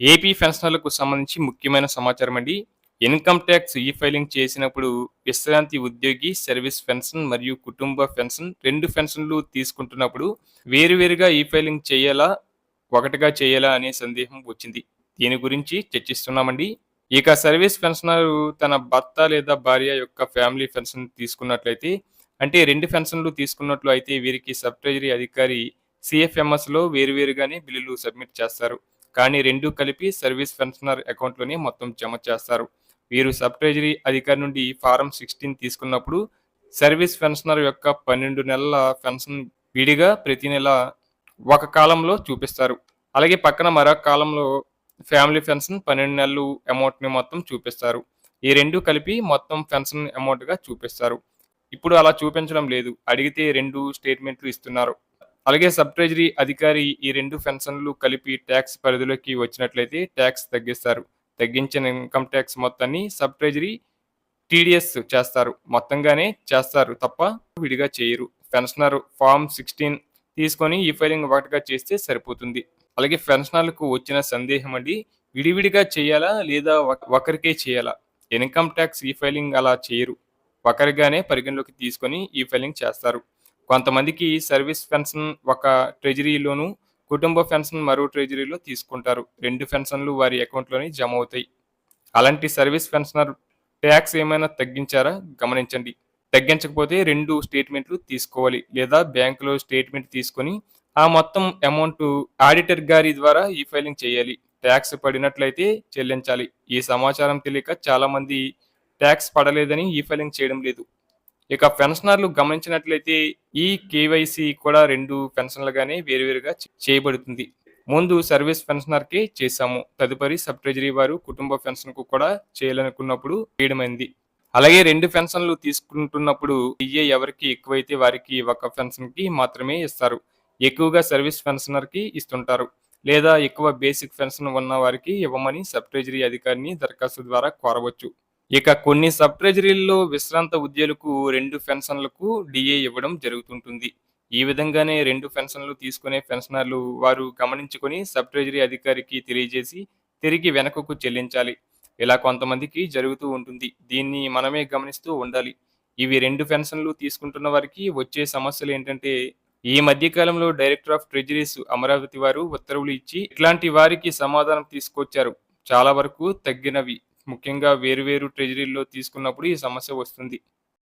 AP పెన్షనర్లకు సంబంధించి ముఖ్యమైన సమాచారం అండి. ఇన్కమ్ ట్యాక్స్ ఈ ఫైలింగ్ చేసినప్పుడు విశ్రాంతి ఉద్యోగి సర్వీస్ పెన్షన్ మరియు కుటుంబ పెన్షన్ రెండు పెన్షన్లు తీసుకుంటున్నప్పుడు వేరువేరుగా ఈ ఫైలింగ్ చేయాలా ఒకటిగా చేయాలా అనే సందేహం వచ్చింది. దీని గురించి చర్చిస్తున్నామండి. ఇక సర్వీస్ పెన్షనర్ తన భర్త లేదా భార్య యొక్క ఫ్యామిలీ పెన్షన్ తీసుకున్నట్లయితే అంటే రెండు పెన్షన్లు తీసుకున్నట్లు అయితే వీరికి సబ్ ట్రెజరీ అధికారి సిఎఫ్ఎంఎస్లో వేరువేరుగానే బిల్లులు సబ్మిట్ చేస్తారు. కానీ రెండు కలిపి సర్వీస్ పెన్షనర్ అకౌంట్లోనే మొత్తం జమ చేస్తారు. వీరు సబ్ ట్రెజరీ అధికారి నుండి ఫారం సిక్స్టీన్ తీసుకున్నప్పుడు సర్వీస్ పెన్షనర్ యొక్క పన్నెండు నెలల పెన్షన్ విడిగా ప్రతి నెల ఒక కాలంలో చూపిస్తారు. అలాగే పక్కన మరొక కాలంలో ఫ్యామిలీ పెన్షన్ పన్నెండు నెలలు అమౌంట్ని మొత్తం చూపిస్తారు. ఈ రెండు కలిపి మొత్తం పెన్షన్ అమౌంట్గా చూపిస్తారు. ఇప్పుడు అలా చూపించడం లేదు. అడిగితే రెండు స్టేట్మెంట్లు ఇస్తున్నారు. అలాగే సబ్ ట్రెజరీ అధికారి ఈ రెండు పెన్షన్లు కలిపి ట్యాక్స్ పరిధిలోకి వచ్చినట్లయితే ట్యాక్స్ తగ్గిస్తారు. తగ్గించిన ఇన్కమ్ ట్యాక్స్ మొత్తాన్ని సబ్ ట్రెజరీ టీడీఎస్ చేస్తారు. మొత్తంగానే చేస్తారు తప్ప విడిగా చేయరు. పెన్షనర్ ఫామ్ సిక్స్టీన్ తీసుకొని ఈ ఫైలింగ్ ఒకటిగా చేస్తే సరిపోతుంది. అలాగే పెన్షనర్లకు వచ్చిన సందేహం అండి విడివిడిగా చేయాలా లేదా ఒకరికే చేయాలా? ఇన్కమ్ ట్యాక్స్ ఈ ఫైలింగ్ అలా చేయరు. ఒకరిగానే పరిగణలోకి తీసుకొని ఈ ఫైలింగ్ చేస్తారు. కొంతమందికి సర్వీస్ పెన్షన్ ఒక ట్రెజరీలోను కుటుంబ పెన్షన్ మరో ట్రెజరీలో తీసుకుంటారు. రెండు పెన్షన్లు వారి అకౌంట్లోని జమ అవుతాయి. అలాంటి సర్వీస్ పెన్షనర్ ట్యాక్స్ ఏమైనా తగ్గించారా? గమనించండి. తగ్గించకపోతే రెండు స్టేట్మెంట్లు తీసుకోవాలి. లేదా బ్యాంకులో స్టేట్మెంట్ తీసుకొని ఆ మొత్తం అమౌంట్ ఆడిటర్ గారి ద్వారా ఈ ఫైలింగ్ చేయాలి. ట్యాక్స్ పడినట్లయితే చెల్లించాలి. ఈ సమాచారం తెలియక చాలామంది ట్యాక్స్ పడలేదని ఈ ఫైలింగ్ చేయడం లేదు. ఇక పెన్షనర్లు గమనించినట్లయితే ఈ కేవైసీ కూడా రెండు పెన్షన్లుగానే వేరువేరుగా చేయబడుతుంది. ముందు సర్వీస్ పెన్షనర్కే చేశాము. తదుపరి సబ్ ట్రెజరీ వారు కుటుంబ పెన్షన్కు కూడా చేయాలనుకున్నప్పుడు చేయడమైంది. అలాగే రెండు పెన్షన్లు తీసుకుంటున్నప్పుడు ఇయ్యే ఎవరికి ఎక్కువైతే వారికి ఒక పెన్షన్కి మాత్రమే ఇస్తారు. ఎక్కువగా సర్వీస్ పెన్షనర్కి ఇస్తుంటారు. లేదా ఎక్కువ బేసిక్ పెన్షన్ ఉన్న వారికి ఇవ్వమని సబ్ ట్రెజరీ అధికారిని దరఖాస్తు ద్వారా కోరవచ్చు. ఇక కొన్ని సబ్ ట్రెజరీల్లో విశ్రాంత ఉద్యోగులకు రెండు పెన్షన్లకు డిఏ ఇవ్వడం జరుగుతుంటుంది. ఈ విధంగానే రెండు పెన్షన్లు తీసుకునే పెన్షనర్లు వారు గమనించుకొని సబ్ ట్రెజరీ అధికారికి తెలియజేసి తిరిగి వెనకకు చెల్లించాలి. ఇలా కొంతమందికి జరుగుతూ ఉంటుంది. దీన్ని మనమే గమనిస్తూ ఉండాలి. ఇవి రెండు పెన్షన్లు తీసుకుంటున్న వారికి వచ్చే సమస్యలు ఏంటంటే ఈ మధ్య కాలంలో డైరెక్టర్ ఆఫ్ ట్రెజరీస్ అమరావతి వారు ఉత్తర్వులు ఇచ్చి ఇట్లాంటి వారికి సమాధానం తీసుకొచ్చారు. చాలా వరకు తగ్గినవి. ముఖ్యంగా వేరువేరు ట్రెజరీల్లో తీసుకున్నప్పుడు ఈ సమస్య వస్తుంది.